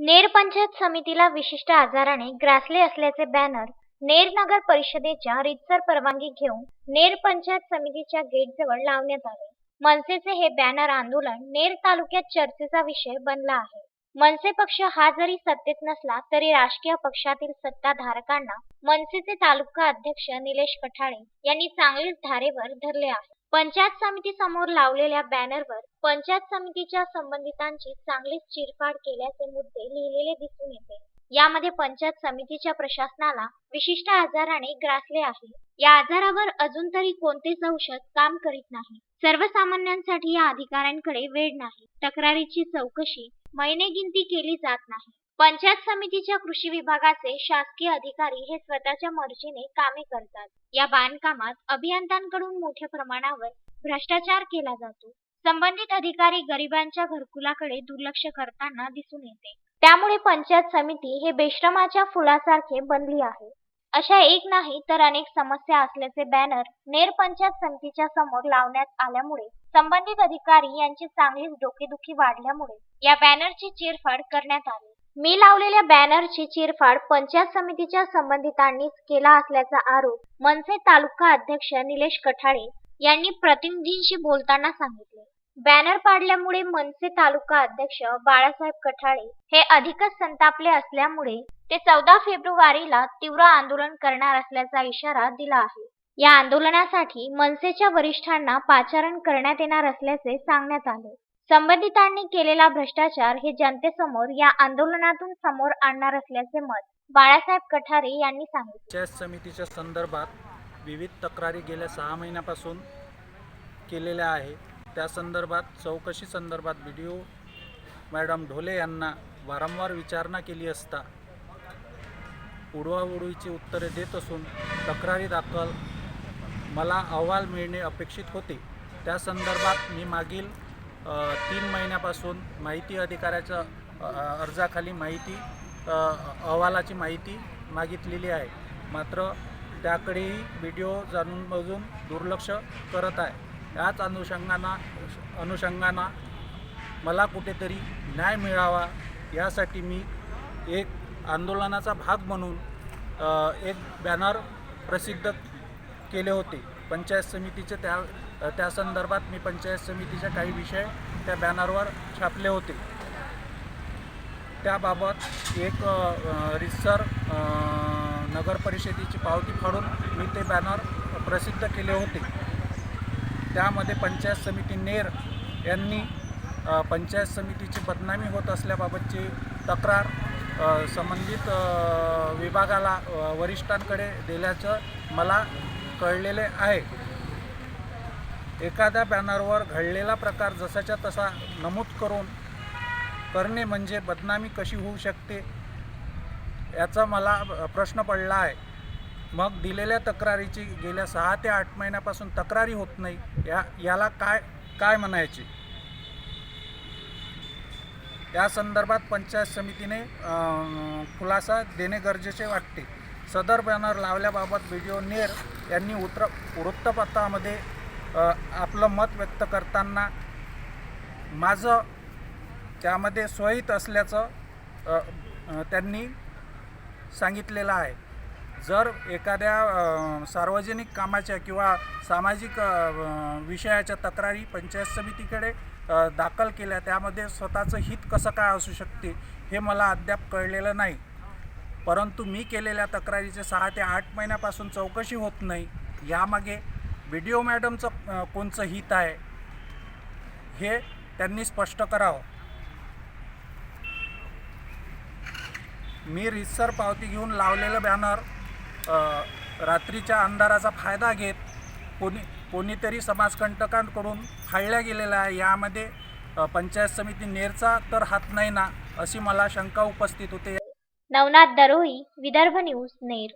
नेर पंचायत समितीला विशिष्ट आजाराने ग्रासले असल्याचे बॅनर नेर नगर परिषदेच्या रितसर परवानगी घेऊन नेर पंचायत समितीच्या गेटजवळ लावण्यात आले. मनसेचे हे बॅनर आंदोलन नेर तालुक्यात चर्चेचा विषय बनला आहे. मनसे पक्ष हा जरी सत्तेत नसला तरी राजकीय पक्षातील सत्ताधारकांना मनसेचे तालुका अध्यक्ष निलेश कठाळे यांनी चांगलीच धारेवर धरले आहे. पंचायत समिती समोर लावलेल्या बॅनरवर पंचायत समितीच्या संबंधितांची चांगलीच चिरफाड केल्याचे मुद्दे लिहिलेले दिसून येते. यामध्ये पंचायत समितीच्या प्रशासनाला विशिष्ट आजाराने ग्रासले आहे. या आजारावर अजून तरी कोणतेच औषध काम करीत नाही. सर्वसामान्यांसाठी या अधिकाऱ्यांकडे वेळ नाही. तक्रारीची चौकशी महिनेगिनती केली जात नाही. पंचायत समितीच्या कृषी विभागाचे शासकीय अधिकारी हे स्वतःच्या मर्जीने कामे करतात. या बांधकामात अभियंत्यांकडून मोठ्या प्रमाणावर भ्रष्टाचार केला जातो. संबंधित अधिकारी गरिबांच्या घरकुलाकडे दुर्लक्ष करताना दिसून येते. त्यामुळे पंचायत समिती हे बेश्रमाच्या फुलासारखे बनली आहे. अशा एक नाही तर अनेक समस्या असल्याचे बॅनर नेर पंचायत समितीच्या समोर लावण्यात आल्यामुळे संबंधित अधिकारी यांची चांगलीच डोकेदुखी वाढल्यामुळे या बॅनरची चिरफाड करण्यात आली. मी लावलेल्या बॅनरची चिरफाड पंचायत समितीच्या संबंधितांनीच केला असल्याचा आरोप मनसे तालुका अध्यक्ष निलेश कठाळे यांनी प्रतिनिधींशी बोलताना सांगितले. बॅनर पाडल्यामुळे मनसे तालुका अध्यक्ष बाळासाहेब कठाळे हे अधिकच संतापले असल्यामुळे ते चौदा फेब्रुवारीला तीव्र आंदोलन करणार असल्याचा इशारा दिला आहे. या आंदोलनासाठी मनसेच्या वरिष्ठांना पाचारण करण्यात येणार असल्याचे सांगण्यात आले. संबंधितांनी केलेला भ्रष्टाचार हे जनतेसमोर या आंदोलनातून समोर आणणार असल्याचे मत बाळासाहेब कठारे यांनी सांगितले. पंचायत समितीच्या संदर्भात विविध तक्रारी गेल्या सहा महिन्यापासून केलेल्या आहे. त्या संदर्भात चौकशी संदर्भात B D O madam Dhole यांना वारंवार विचारणा केली असता उडवाउडवीची उत्तरे देत असून तक्रारी दाखल मला अहवाल मिळणे अपेक्षित होते. त्या संदर्भात मी मागील तीन महिन्यापासून माहिती अधिकाऱ्याच्या अर्जाखाली माहिती अहवालाची माहिती मागितलेली आहे. मात्र त्याकडेही व्हिडिओ जाणून बजून दुर्लक्ष करत आहे. याच अनुषंगाना अनुषंगाना मला कुठेतरी न्याय मिळावा यासाठी मी एक आंदोलनाचा भाग म्हणून एक बॅनर प्रसिद्ध केले होते. पंचायत समितीचे त्या त्या संदर्भात मी पंचायत समितीचे काही विषय त्या बॅनरवर छापले होते. त्याबाबत एक रितसर नगर परिषदेची पावती फाडून मी ते बॅनर प्रसिद्ध केले होते. त्यामध्ये पंचायत समिती नेर यांनी पंचायत समितीची बदनामी होत असल्याबाबतची तक्रार संबंधित विभागाला वरिष्ठांकडे दिल्याचं मला कळलेले आहे. एखाद्या बॅनरवर घडलेला प्रकार जसाच्या तसा नमूद करून करणे म्हणजे बदनामी कशी होऊ शकते याचा मला प्रश्न पडला आहे. मग दिलेल्या तक्रारीची गेल्या सहा ते आठ महिन्यापासून तक्रारी होत नाही या याला काय काय म्हणायचे? या संदर्भात पंचायत समितीने खुलासा देणे गरजेचे वाटते. सदर बॅनर लावल्याबाबत व्हिडिओ नेर यांनी उत्र वृत्तपत्रामध्ये आपलं मत व्यक्त करताना माझं त्यामध्ये स्वहित असल्याचं त्यांनी सांगितलेलं आहे. जर एखाद्या सार्वजनिक कामाच्या किंवा सामाजिक विषयाच्या तक्रारी पंचायत समितीकडे दाखल केल्या त्यामध्ये स्वतःचं हित कसं काय असू शकते हे मला अद्याप कळलेलं नाही. परंतु मी केलेल्या तक्रारीचे सहा ते आठ महिन्यापासून चौकशी होत नाही. यामागे बी डी ओ मॅडमचं कोणचं हित आहे हे त्यांनी स्पष्ट करावं. मी रितसर पावती घेऊन लावलेलं बॅनर रात्रीच्या अंधाराचा फायदा घेत कोणी कोणीतरी समाजकंटकांकडून फाळल्या गेलेला आहे. यामध्ये पंचायत समिती नेरचा तर हात नाही ना अशी मला शंका उपस्थित होते. नवनाथ दरोही विदर्भ न्यूज नेर.